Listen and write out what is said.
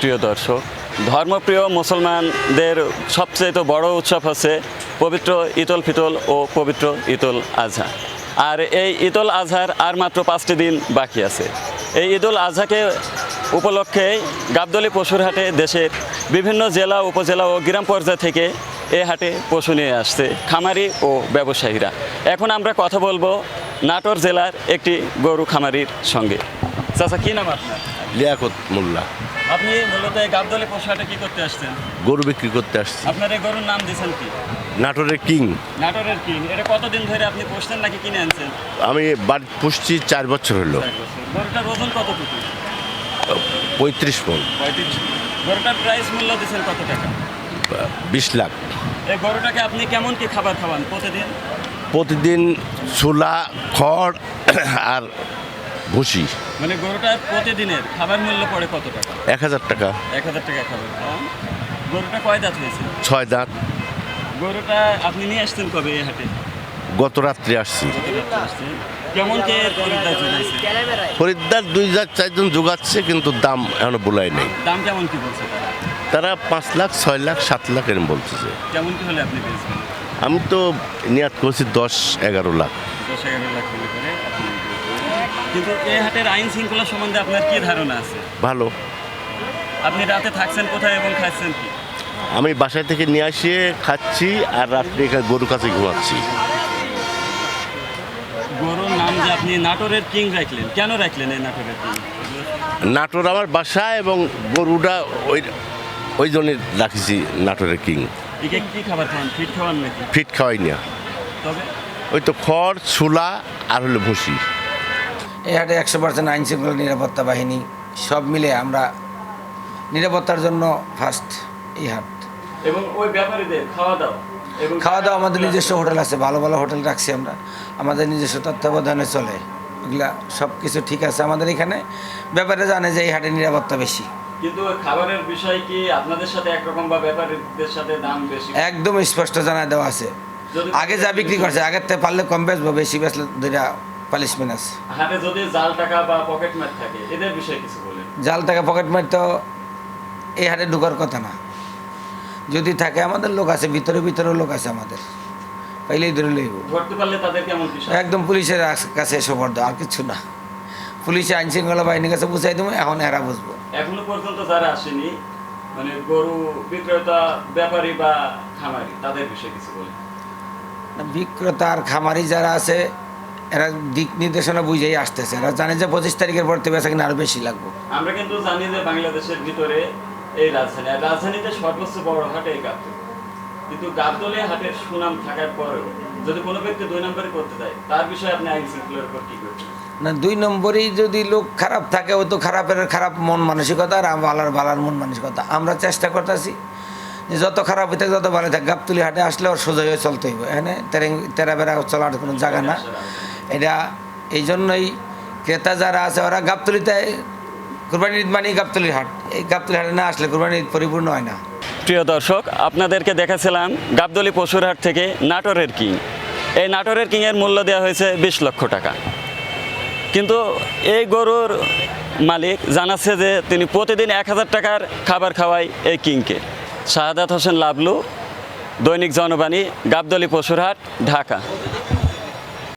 প্রিয় দর্শক, ধর্মপ্রিয় মুসলমানদের সবচেয়ে তো বড় উৎসব হচ্ছে পবিত্র ঈদুল ফিতল ও পবিত্র ঈদুল আজহা। আর এই ঈদুল আজহার আর মাত্র পাঁচটি দিন বাকি আছে। এই ঈদুল আজহাকে উপলক্ষে গাবদলি পশুর হাটে দেশের বিভিন্ন জেলা, উপজেলা ও গ্রাম পর্যায় থেকে এ হাটে পশু নিয়ে আসছে খামারি ও ব্যবসায়ীরা। এখন আমরা কথা বলব নাটোর জেলার একটি গরু খামারির সঙ্গে। চাচা, কি নাম আপনার? লিয়াকত মোল্লা। আপনি মূলত গাবদলি পশু হাটে কি করতে আসছেন? গরু বিক্রি করতে আসছি। আপনার এই গরুর নাম দিয়েছেন কি? নাটোরের কিং। নাটোরের কিং। এটা কতদিন ধরে আপনি পোষছেন নাকি কিনে আনছেন? আমি বাড়ি পুষছি চার বছর হলো। গরুটার ওজন কতটুকু? পঁয়ত্রিশ মন। পঁয়ত্রিশ গরুটার প্রাইস মূল্য দিচ্ছেন কত টাকা? বিশ লাখ। এই গরুটাকে আপনি কেমন কি খাবার খাওয়ান প্রতিদিন? প্রতিদিন চুলা খড় আর ভুসি। মানে গরুটা প্রতিদিনের খাবার মূল্য পড়ে কত টাকা? এক হাজার টাকা। এক হাজার টাকা খাবার। গরুটা কয় দাঁত হয়েছে? ছয় দাঁত। গরুটা আপনি নিয়ে আসছেন কবে এই হাটে? গত রাত্রে আসছি। কেমন কে খরিদ্দার খরিদ্দার দুই হাজার চারজন যোগাচ্ছে কিন্তু দাম এখনও বলাই নেই। দাম কেমন কি বলছে তারা? তারা পাঁচ লাখ ছয় লাখ সাত লাখ এরম বলতেছে। কেমন কি হলে আপনি আমি তো নিয়াত করছি দশ এগারো লাখ। দশ এগারো লাখ হলে করে আপনি বেচবেন। কিন্তু এই হাটের আইন শৃঙ্খলা সম্বন্ধে আপনার কি ধারণা আছে? ভালো। আপনি রাতে থাকছেন কোথায় এবং খাচ্ছেন কি? আমি বাসায় থেকে নিয়ে আসিয়ে খাচ্ছি আর রাত্রে এখানে গরু কাছে ঘুমাচ্ছি। গরুর নাম যে আপনি নাটোরের কিং রাখলেন কেন রাখলেন এই নাটোরের কিং? নাটোর আমার বাসা এবং গরুটা ওই ওই জন্য রাখিছি নাটোরের কিং। একে কি খাবার খাওয়ান? ফিট খাওয়ান নাকি? ফিট খাওয়াই না। তবে? ওই তো খড় ছোলা আর হলো ভুসি। এই হাটে একশো পার্সেন্ট আইন শৃঙ্খলা নিরাপত্তা বাহিনী সব মিলে আমরা নিরাপত্তার জন্য ফার্স্ট এই হাট। এবং ওই ব্যাপারীদের খাওয়া দাওয়া খাওয়া দাওয়া আমাদের নিজস্ব হোটেল আছে ভালো ভালো হোটেল রাখছি আমরা। আমাদের নিজস্ব তত্ত্বাবধানে চলে। এগুলা সব কিছু ঠিক আছে আমাদের এখানে। ব্যাপারে জানে যে এই হাটে নিরাপত্তা বেশি। কিন্তু খাবারের বিষয় কি আপনাদের সাথে একরকম বা ব্যাপারীদের সাথে দাম বেশি? একদম স্পষ্ট জানায় দেওয়া আছে। আগে যা বিক্রি করছে আগের থেকে পারলে কম বেচবো বেশি বেচলে দুইটা পালিশমেন্ট আছে হাটে যদি জাল টাকা বা পকেট মার থাকে এদের বিষয়ে কিছু বলেন। জাল টাকা পকেট মার তো এই হাটে ঢুকার কথা না। যদি থাকে আমাদের লোক আছে ভিতরে ভিতরে লোক আছে আমাদের। পাইলেই ধরে লইব। ধরতে পারলে তাদের কেমন একদম পুলিশের কাছে এসে পড়তো আর কিছু না। পুলিশে আইন শৃঙ্খলা বাহিনীর কাছে বুঝাই দেবো এখন এরা বুঝব। এখনও পর্যন্ত যারা আসেনি মানে গরু বিক্রেতা ব্যাপারী বা খামারি তাদের বিষয়ে কিছু বলে বিক্রেতা আর খামারি যারা আছে এরা দিক নির্দেশনা বুঝেই আসতেছে। এরা জানে যে পঁচিশ তারিখের পর থেকে কিনা আরও বেশি লাগবে। আমরা কিন্তু জানি যে বাংলাদেশের ভিতরে এই রাজধানী আর রাজধানীতে সর্বোচ্চ বড় হাট এই গাবতলী। কিন্তু গাবতলী হাটের সুনাম থাকার পরেও যদি কোনো ব্যক্তি দুই নম্বরে করতে দেয় তার বিষয়ে আপনি আইন শৃঙ্খলার উপর কি করবেন? না দুই নম্বরেই যদি লোক খারাপ থাকে ও তো খারাপের খারাপ মন মানসিকতা আর ভালার ভালার মন মানসিকতা। আমরা চেষ্টা করতেছি যে যত খারাপ হয়ে থাকে যত ভালো থাকে গাবতুলি হাটে আসলে ওর সোজা হয়ে চলতে হইব। এখানে তেরে তেরা বেড়া চলার কোনো জায়গা না। এটা এই জন্যই ক্রেতা যারা আছে, ওরা গাবতলিতে কুরবানি ঈদ মানে গাবতলির হাট। এই গাবতলি হাটে না আসলে কুরবানি ঈদ পরিপূর্ণ হয় না। প্রিয় দর্শক, আপনাদেরকে দেখাছিলাম গাবদলি পশুরহাট থেকে নাটোরের কিং। এই নাটোরের কিংয়ের মূল্য দেওয়া হয়েছে বিশ লক্ষ টাকা। কিন্তু এই গরুর মালিক জানাচ্ছে যে তিনি প্রতিদিন এক হাজার টাকার খাবার খাওয়ায় এই কিংকে। শাহাদাত হোসেন লাবলু, দৈনিক জনবাণী গাবদলি পশুরহাট ঢাকা।